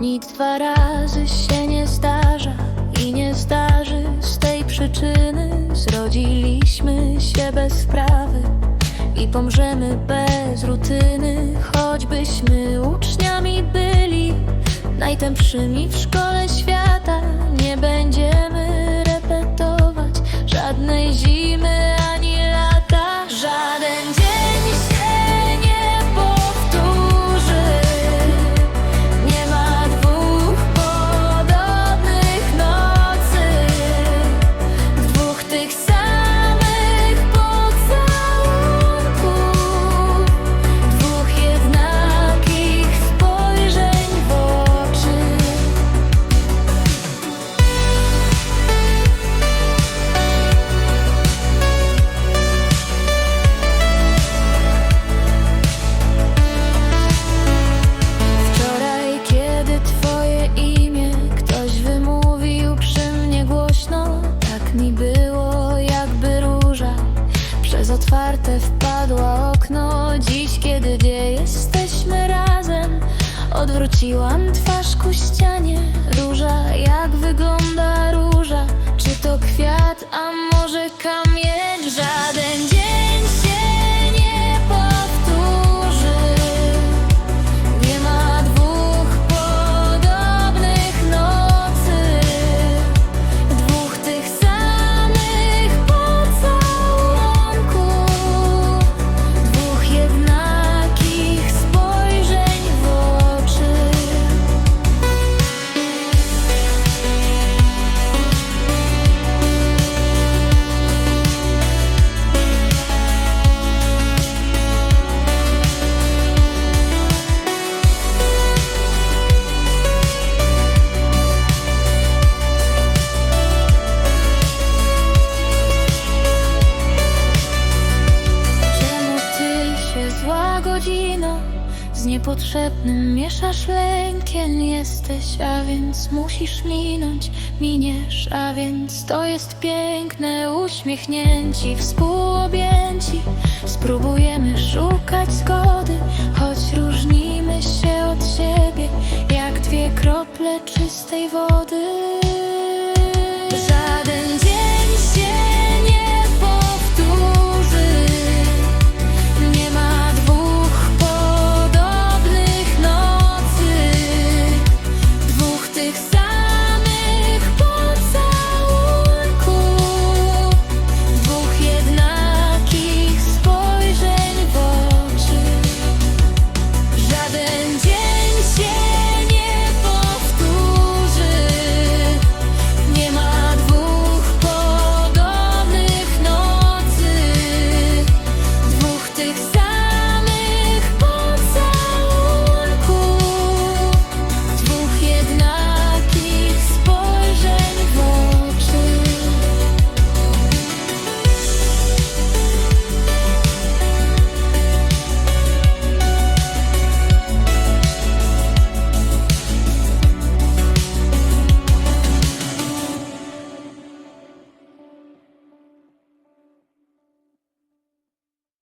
Nic dwa razy się nie zdarza i nie zdarzy z tej przyczyny. Zrodziliśmy się bez sprawy i pomrzemy bez rutyny. Choćbyśmy uczniami byli najtępszymi w szkole otwarte wpadła okno. Dziś, kiedy wie, jesteśmy razem, odwróciłam twarz ku ścianie. Róża, jak wygląda róża? Czy to kwiat, a może kamień? Niepotrzebnym mieszasz lękiem jesteś, a więc musisz minąć, miniesz, a więc to jest piękne, uśmiechnięci, współobjęci. Spróbujemy szukać zgody,